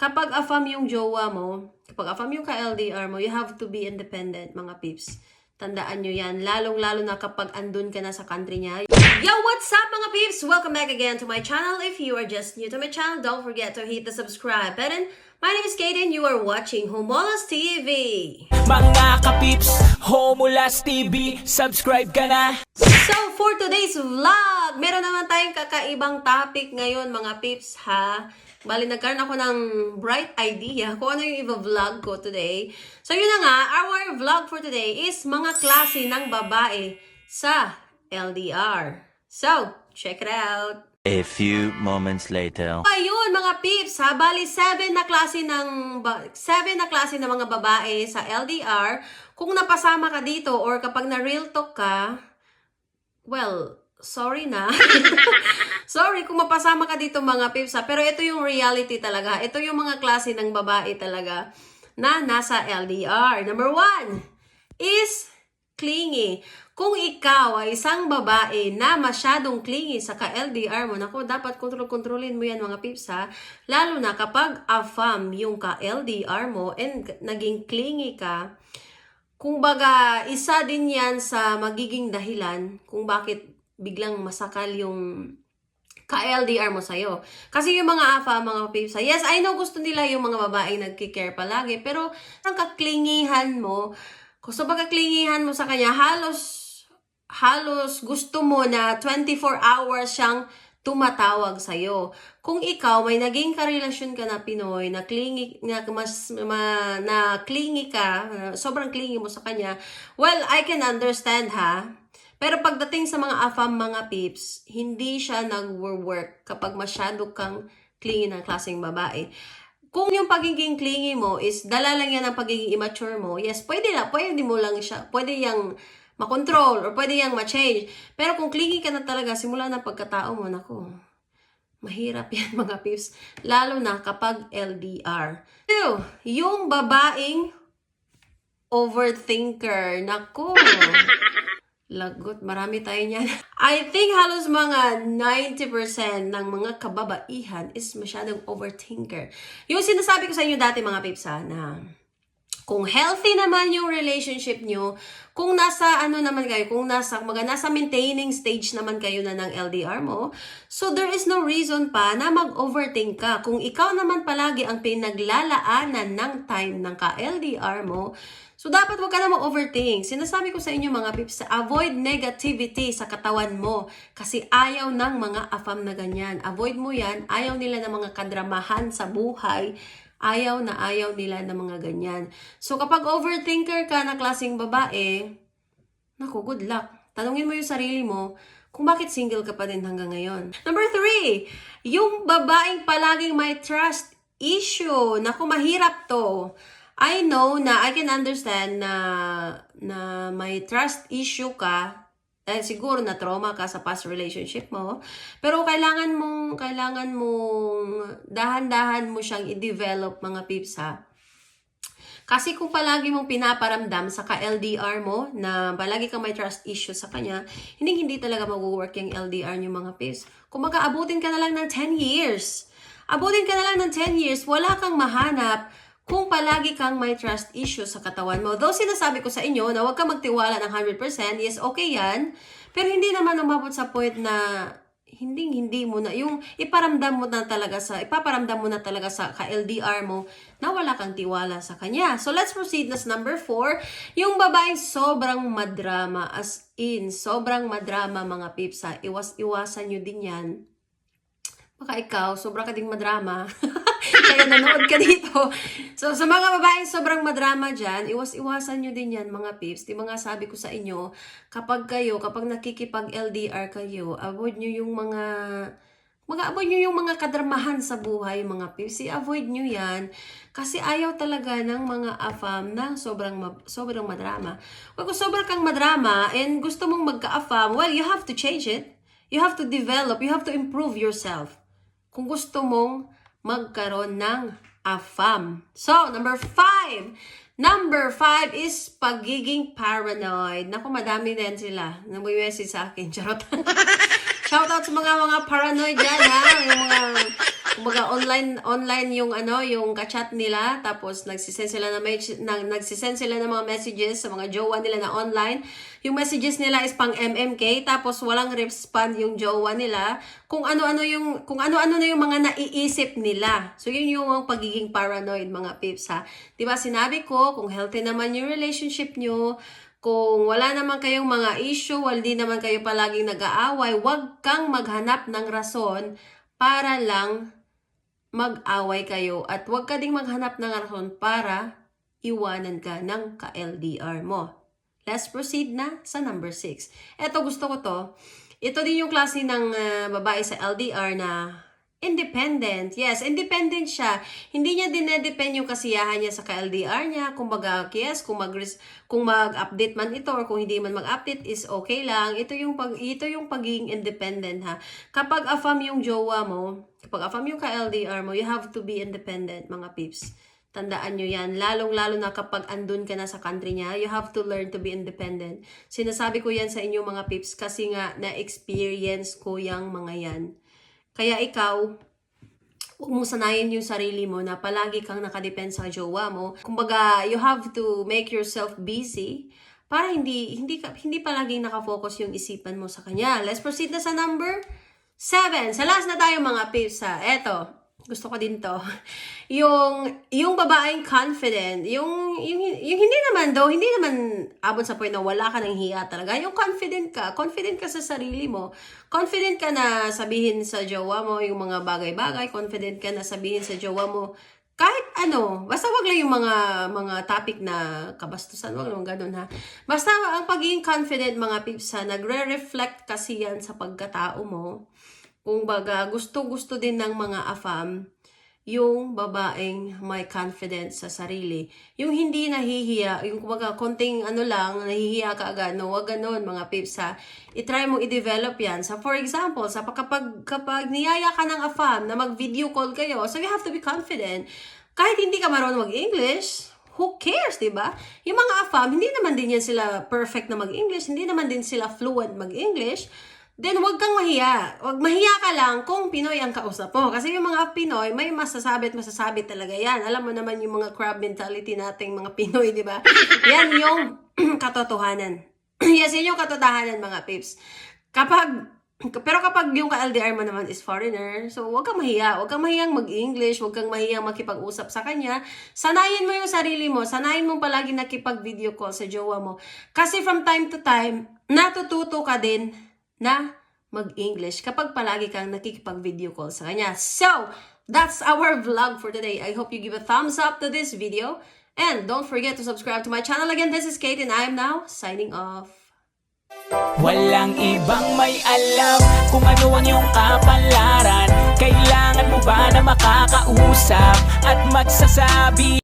kapag affirm yung jowa mo, kapag affirm yung ka-LDR mo, you have to be independent, mga peeps. Tandaan nyo yan, lalong-lalo na kapag andun ka na sa country niya. Yo, what's up mga peeps? Welcome back again to my channel. If you are just new to my channel, don't forget to hit the subscribe button. My name is Kate and you are watching Homolas TV. Mga kapips, Homulas TV, subscribe ka na! So, for today's vlog, meron naman tayong kakaibang topic ngayon, mga peeps, ha? Bali, nagkaroon ako ng bright idea kung ano yung i-vlog ko today. So, yun na nga, our vlog for today is mga klase ng babae sa LDR. So, check it out! A few moments later. Ayun, mga peeps, ha? Bali, seven na klase ng, ba- seven na klase ng mga babae sa LDR. Kung napasama ka dito or kapag na-real talk ka, well, sorry na. sorry kung mapasama ka dito mga peeps, ha? Pero ito yung reality talaga. Ito yung mga klase ng babae talaga na nasa LDR. Number one is clingy. Kung ikaw ay isang babae na masyadong clingy sa ka-LDR mo, nako, dapat kontrol-kontrolin mo yan mga pips ha. Lalo na kapag affirm yung ka-LDR mo and naging clingy ka, kung baga, isa din yan sa magiging dahilan kung bakit biglang masakal yung ka-LDR mo sa'yo. Kasi yung mga afa, mga pips, ha, yes, I know gusto nila yung mga babae nagkikare palagi, pero ang kaklingihan mo, kung sa pagkaklingihan mo sa kanya, halos halos gusto mo na 24 hours siyang tumatawag sa'yo. Kung ikaw may naging karelasyon ka na Pinoy, na clingy, na mas, ma, na clingy ka, sobrang clingy mo sa kanya, well, I can understand ha. Pero pagdating sa mga afam, mga pips, hindi siya nag-work kapag masyado kang clingy ng klaseng babae. Kung yung pagiging clingy mo is dala lang yan ng pagiging immature mo, yes, pwede na, pwede mo lang siya, pwede yang makontrol or pwede yang ma-change. Pero kung clingy ka na talaga, simula na pagkatao mo, nako, mahirap yan mga pips. Lalo na kapag LDR. Two, yung babaeng overthinker. Nako, lagot, marami tayo niyan. I think halos mga 90% ng mga kababaihan is masyadong overthinker. Yung sinasabi ko sa inyo dati mga pips ha, na kung healthy naman yung relationship nyo, kung nasa ano naman kayo, kung nasa, mga nasa maintaining stage naman kayo na ng LDR mo, so there is no reason pa na mag-overthink ka. Kung ikaw naman palagi ang pinaglalaanan ng time ng ka-LDR mo, so dapat wag ka na mag-overthink. Sinasabi ko sa inyo mga pips, avoid negativity sa katawan mo kasi ayaw ng mga afam na ganyan. Avoid mo yan, ayaw nila ng mga kadramahan sa buhay ayaw na ayaw nila ng mga ganyan. So, kapag overthinker ka na klaseng babae, naku, good luck. Tanungin mo yung sarili mo kung bakit single ka pa din hanggang ngayon. Number three, yung babaeng palaging may trust issue. Naku, mahirap to. I know na I can understand na na may trust issue ka dahil siguro na trauma ka sa past relationship mo. Pero kailangan mong, kailangan mong dahan-dahan mo siyang i-develop mga pips ha. Kasi kung palagi mong pinaparamdam sa ka-LDR mo na palagi kang may trust issue sa kanya, hindi hindi talaga mag-work yung LDR niyo mga pips. Kung mag-aabutin ka na lang ng 10 years, abutin ka na lang ng 10 years, wala kang mahanap kung palagi kang may trust issue sa katawan mo. Though sinasabi ko sa inyo na huwag kang magtiwala ng 100%, yes, okay yan. Pero hindi naman umabot sa point na hindi hindi mo na yung iparamdam mo na talaga sa ipaparamdam mo na talaga sa ka-LDR mo na wala kang tiwala sa kanya. So let's proceed na sa number 4, yung babaeng sobrang madrama as in sobrang madrama mga pips ha. Iwas iwasan niyo din 'yan. Baka ikaw, sobrang ka ding madrama. Kaya nanood ka dito. So, sa mga babaeng sobrang madrama dyan, iwas-iwasan nyo din yan, mga pips. Di ba nga sabi ko sa inyo, kapag kayo, kapag nakikipag-LDR kayo, avoid nyo yung mga mag-avoid nyo yung mga kadramahan sa buhay, mga pips. I-avoid nyo yan. Kasi ayaw talaga ng mga afam na sobrang, ma- sobrang madrama. Kung sobrang kang madrama and gusto mong magka-afam, well, you have to change it. You have to develop. You have to improve yourself. Kung gusto mong magkaroon ng afam. So, number five. Number five is pagiging paranoid. Naku, madami din sila. Namumessage sa akin. Charot. Shoutout sa mga mga paranoid dyan, ha? Yung mga, kumbaga online, online yung ano, yung kachat nila, tapos nagsisend sila na, message- na nagsisend sila ng mga messages sa mga jowa nila na online. Yung messages nila is pang MMK, tapos walang respond yung jowa nila. Kung ano-ano yung, kung ano-ano na yung mga naiisip nila. So, yun yung pagiging paranoid, mga pips, ha? Diba, sinabi ko, kung healthy naman yung relationship nyo, kung wala naman kayong mga issue, hindi naman kayo palaging nag-aaway, huwag kang maghanap ng rason para lang mag-away kayo at huwag ka ding maghanap ng rason para iwanan ka ng ka-LDR mo. Let's proceed na sa number 6. Ito gusto ko to. Ito din yung klase ng ah, babae sa LDR na independent. Yes, independent siya. Hindi niya dinedepend yung kasiyahan niya sa ka-LDR niya. Kumbaga, yes, kung mag kung mag-update man ito or kung hindi man mag-update is okay lang. Ito yung pag ito yung pagiging independent ha. Kapag affirm yung jowa mo, kapag affirm yung ka-LDR mo, you have to be independent, mga peeps. Tandaan nyo yan. Lalong-lalo na kapag andun ka na sa country niya, you have to learn to be independent. Sinasabi ko yan sa inyo mga pips kasi nga na-experience ko yung mga yan. Kaya ikaw, huwag mo sanayin yung sarili mo na palagi kang nakadepend sa jowa mo. Kumbaga, you have to make yourself busy para hindi hindi ka, hindi palaging nakafocus yung isipan mo sa kanya. Let's proceed na sa number 7. Sa last na tayo mga pips ha. Eto, gusto ko din to. yung yung babaeng confident, yung yung, yung hindi naman daw, hindi naman abot sa point na wala ka ng hiya talaga. Yung confident ka, confident ka sa sarili mo. Confident ka na sabihin sa jowa mo yung mga bagay-bagay, confident ka na sabihin sa jowa mo kahit ano, basta wag lang yung mga mga topic na kabastusan, wag lang ganun ha. Basta ang pagiging confident mga pips ha, nagre-reflect kasi yan sa pagkatao mo. Kung baga, gusto-gusto din ng mga afam yung babaeng may confidence sa sarili. Yung hindi nahihiya, yung kumbaga konting ano lang, nahihiya ka agad, no, wag ganun mga pips ha. I-try mo i-develop yan. So for example, sa kapag, kapag niyaya ka ng afam na mag-video call kayo, so you have to be confident. Kahit hindi ka marunong mag-English, who cares, di ba? Yung mga afam, hindi naman din yan sila perfect na mag-English, hindi naman din sila fluent mag-English, then wag kang mahiya. Wag mahiya ka lang kung Pinoy ang kausap mo. Kasi yung mga Pinoy, may masasabi at masasabi talaga yan. Alam mo naman yung mga crab mentality nating mga Pinoy, di ba? Yan yung katotohanan. yes, yun yung katotohanan mga pips. Kapag pero kapag yung ka-LDR mo naman is foreigner, so huwag kang mahiya. Huwag kang mahiyang mag-English, huwag kang mahiyang makipag-usap sa kanya. Sanayin mo yung sarili mo. Sanayin mo palagi nakipag-video call sa jowa mo. Kasi from time to time, natututo ka din na mag-English kapag palagi kang nakikipag-video call sa kanya. So, that's our vlog for today. I hope you give a thumbs up to this video. And don't forget to subscribe to my channel. Again, this is Kate and I am now signing off. Walang ibang may alam kung ano ang iyong kapalaran Kailangan mo ba na makakausap at magsasabi